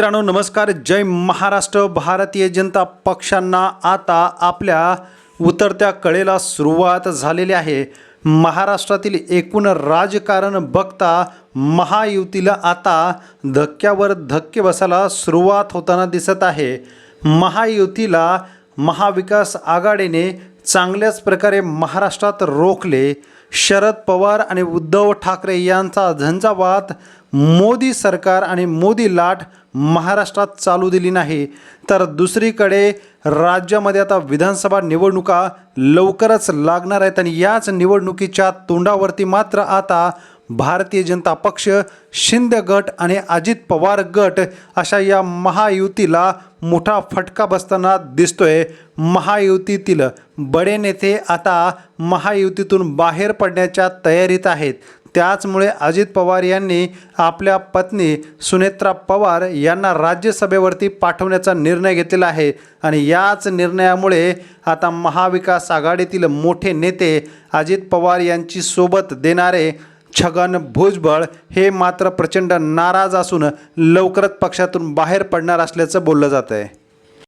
मित्रांनो नमस्कार. जय महाराष्ट्र. भारतीय जनता पक्षांना आता आपल्या उतरत्या कळेला सुरुवात झालेली आहे. महाराष्ट्रातील एकूण राजकारण बघता महायुतीला आता धक्क्यावर धक्के बसायला सुरुवात होताना दिसत आहे. महायुतीला महाविकास आघाडीने चांगल्याच प्रकारे महाराष्ट्रात रोखले. शरद पवार आणि उद्धव ठाकरे यांचा झंझावात मोदी सरकार आणि मोदी लाट महाराष्ट्रात चालू दिली नाही. तर दुसरीकडे राज्यामध्ये आता विधानसभा निवडणुका लवकरच लागणार आहेत आणि याच निवडणुकीच्या तोंडावरती मात्र आता भारतीय जनता पक्ष शिंदे गट आणि अजित पवार गट अशा या महायुतीला मोठा फटका बसताना दिसतोय. महायुतीतील बडे नेते आता महायुतीतून बाहेर पडण्याच्या तयारीत आहेत. त्याचमुळे अजित पवार यांनी आपल्या पत्नी सुनेत्रा पवार यांना राज्यसभेवरती पाठवण्याचा निर्णय घेतलेला आहे. आणि याच निर्णयामुळे आता महाविकास आघाडीतील मोठे नेते अजित पवार यांची सोबत देणारे छगन भुजबळ हे मात्र प्रचंड नाराज असून लवकरच पक्षातून बाहेर पडणार असल्याचं बोललं जात आहे